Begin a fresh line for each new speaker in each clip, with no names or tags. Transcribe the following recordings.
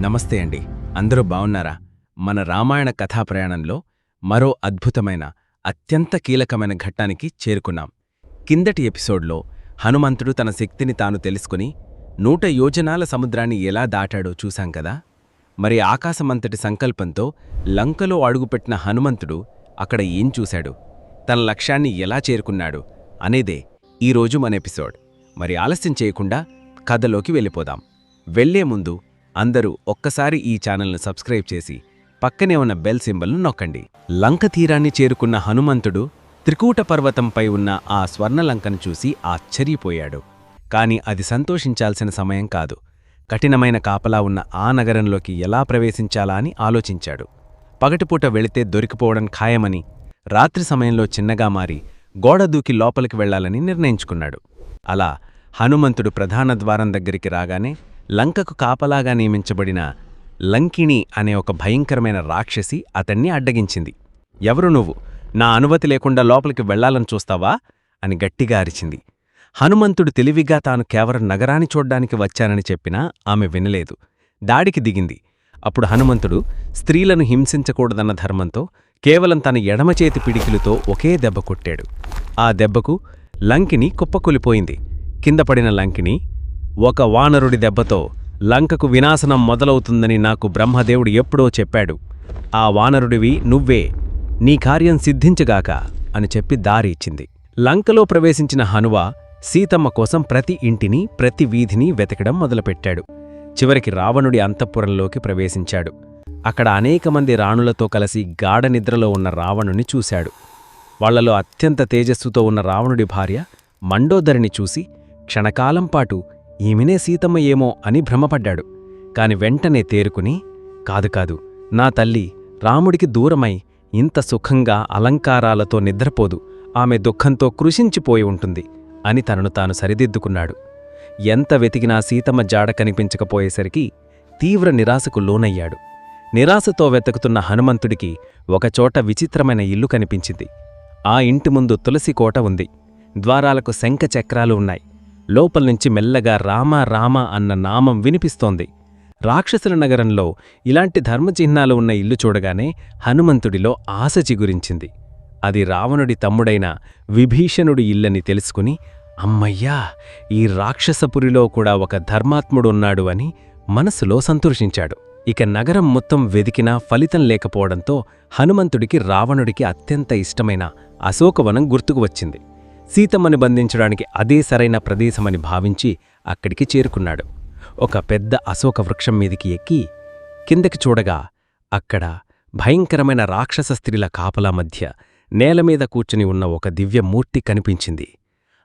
నమస్తే అండి. అందరూ బావున్నారా? మన రామాయణ కథా ప్రయాణంలో మరో అద్భుతమైన అత్యంత కీలకమైన ఘట్టానికి చేరుకున్నాం. కిందటి ఎపిసోడ్లో హనుమంతుడు తన శక్తిని తాను తెలుసుకుని నూట యోజనాల సముద్రాన్ని ఎలా దాటాడో చూశాం కదా? మరి ఆకాశమంతటి సంకల్పంతో లంకలో అడుగుపెట్టిన హనుమంతుడు అక్కడ ఏం చూశాడు? తన లక్ష్యాన్ని ఎలా చేరుకున్నాడు? అనేదే ఈరోజు మన ఎపిసోడ్. మరి ఆలస్యం చేయకుండా కథలోకి వెళ్ళిపోదాం. వెళ్ళే ముందు అందరూ ఒక్కసారి ఈ ఛానల్ను సబ్స్క్రైబ్ చేసి పక్కనే ఉన్న బెల్ సింబల్ను నొక్కండి. లంక తీరాన్ని చేరుకున్న హనుమంతుడు త్రికూట పర్వతంపై ఉన్న ఆ స్వర్ణలంకను చూసి ఆశ్చర్యపోయాడు. కాని అది సంతోషించాల్సిన సమయం కాదు. కఠినమైన కాపలా ఉన్న ఆ నగరంలోకి ఎలా ప్రవేశించాలా అని ఆలోచించాడు. పగటిపూట వెళితే దొరికిపోవడం ఖాయమని రాత్రి సమయంలో చిన్నగా మారి గోడ దూకి లోపలికి వెళ్ళాలని నిర్ణయించుకున్నాడు. అలా హనుమంతుడు ప్రధాన ద్వారం దగ్గరికి రాగానే లంకకు కాపలాగా నియమించబడిన లంకిణి అనే ఒక భయంకరమైన రాక్షసి అతన్ని అడ్డగించింది. ఎవరు నువ్వు? నా అనుమతి లేకుండా లోపలికి వెళ్ళాలని చూస్తావా? అని గట్టిగా అరిచింది. హనుమంతుడు తెలివిగా తాను కేవలం నగరాన్ని చూడ్డానికి వచ్చానని చెప్పినా ఆమె వినలేదు. దాడికి దిగింది. అప్పుడు హనుమంతుడు స్త్రీలను హింసించకూడదన్న ధర్మంతో కేవలం తన ఎడమచేతి పిడికిలుతో ఒకే దెబ్బ కొట్టాడు. ఆ దెబ్బకు లంకిని కుప్పకూలిపోయింది. కింద పడిన లంకిని ఒక వానరుడి దెబ్బతో లంకకు వినాశనం మొదలవుతుందని నాకు బ్రహ్మదేవుడు ఎప్పుడో చెప్పాడు. ఆ వానరుడివి నువ్వే నీ కార్యం సిద్ధించగాక అని చెప్పి దారి ఇచ్చింది. లంకలో ప్రవేశించిన హనువ సీతమ్మ కోసం ప్రతి ఇంటిని ప్రతి వీధిని వెతకడం మొదలుపెట్టాడు. చివరికి రావణుడి అంతఃపురంలోకి ప్రవేశించాడు. అక్కడ అనేక మంది రాణులతో కలిసి గాఢ నిద్రలో ఉన్న రావణుని చూశాడు. వాళ్ళలో అత్యంత తేజస్సుతో ఉన్న రావణుడి భార్య మండోదరిని చూసి క్షణకాలం పాటు ఈమెనే సీతమ్మ ఏమో అని భ్రమపడ్డాడు. కాని వెంటనే తేరుకుని కాదు కాదు నా తల్లి రాముడికి దూరమై ఇంత సుఖంగా అలంకారాలతో నిద్రపోదు ఆమె దుఃఖంతో కృషించిపోయి ఉంటుంది అని తనను తాను సరిదిద్దుకున్నాడు. ఎంత వెతికినా సీతమ్మ జాడ కనిపించకపోయేసరికి తీవ్ర నిరాశకు లోనయ్యాడు. నిరాశతో వెతుకుతున్న హనుమంతుడికి ఒకచోట విచిత్రమైన ఇల్లు కనిపించింది. ఆ ఇంటి ముందు తులసి కోట ఉంది. ద్వారాలకు శంఖ చక్రాలు ఉన్నాయి. లోపల్నుంచి మెల్లగా రామ రామ అన్న నామం వినిపిస్తోంది. రాక్షసుల నగరంలో ఇలాంటి ధర్మచిహ్నాలు ఉన్న ఇల్లు చూడగానే హనుమంతుడిలో ఆశ చిగురించింది. అది రావణుడి తమ్ముడైన విభీషణుడి ఇల్లని తెలుసుకుని అమ్మయ్యా ఈ రాక్షసపురిలో కూడా ఒక ధర్మాత్ముడున్నాడు అని మనసులో సంతోషించాడు. ఇక నగరం మొత్తం వెదికినా ఫలితం లేకపోవడంతో హనుమంతుడికి రావణుడికి అత్యంత ఇష్టమైన అశోకవనం గుర్తుకు వచ్చింది. సీతమ్మని బంధించడానికి అదే సరైన ప్రదేశమని భావించి అక్కడికి చేరుకున్నాడు. ఒక పెద్ద అశోక వృక్షం మీదికి ఎక్కి కిందకి చూడగా అక్కడ భయంకరమైన రాక్షస స్త్రీల కాపలా మధ్య నేలమీద కూర్చుని ఉన్న ఒక దివ్యమూర్తి కనిపించింది.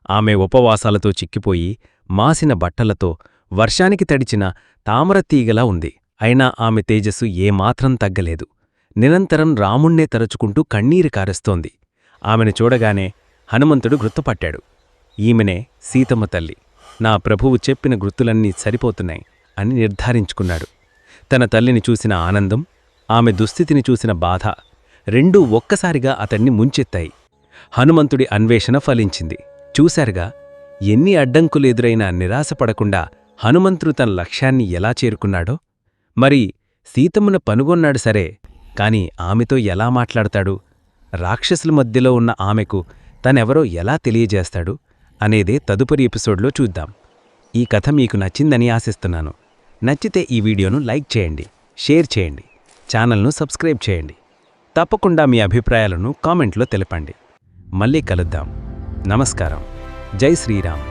ఆమె ఉపవాసాలతో చిక్కిపోయి మాసిన బట్టలతో వర్షానికి తడిచిన తామరతీగలా ఉంది. అయినా ఆమె తేజస్సు ఏమాత్రం తగ్గలేదు. నిరంతరం రాముణ్ణే తరుచుకుంటూ కన్నీరు కారుస్తోంది. ఆమెను చూడగానే హనుమంతుడు గుర్తుపట్టాడు. ఈమెనే సీతమ్మ తల్లి. నా ప్రభువు చెప్పిన గుర్తులన్నీ సరిపోతున్నాయి అని నిర్ధారించుకున్నాడు. తన తల్లిని చూసిన ఆనందం ఆమె దుస్థితిని చూసిన బాధ రెండూ ఒక్కసారిగా అతన్ని ముంచెత్తాయి. హనుమంతుడి అన్వేషణ ఫలించింది. చూశారుగా ఎన్ని అడ్డంకులు ఎదురైనా నిరాశపడకుండా హనుమంతుడు తన లక్ష్యాన్ని ఎలా చేరుకున్నాడో? మరి సీతమ్మను పనుగొన్నాడు సరే కాని ఆమెతో ఎలా మాట్లాడతాడు? రాక్షసుల మధ్యలో ఉన్న ఆమెకు తనెవరో ఎలా తెలియజేస్తాడు అనేదే తదుపరి ఎపిసోడ్లో చూద్దాం. ఈ కథ మీకు నచ్చిందని ఆశిస్తున్నాను. నచ్చితే ఈ వీడియోను లైక్ చేయండి షేర్ చేయండి ఛానల్ను సబ్స్క్రైబ్ చేయండి. తప్పకుండా మీ అభిప్రాయాలను కామెంట్లో తెలపండి. మళ్ళీ కలుద్దాం. నమస్కారం. జై శ్రీరామ్.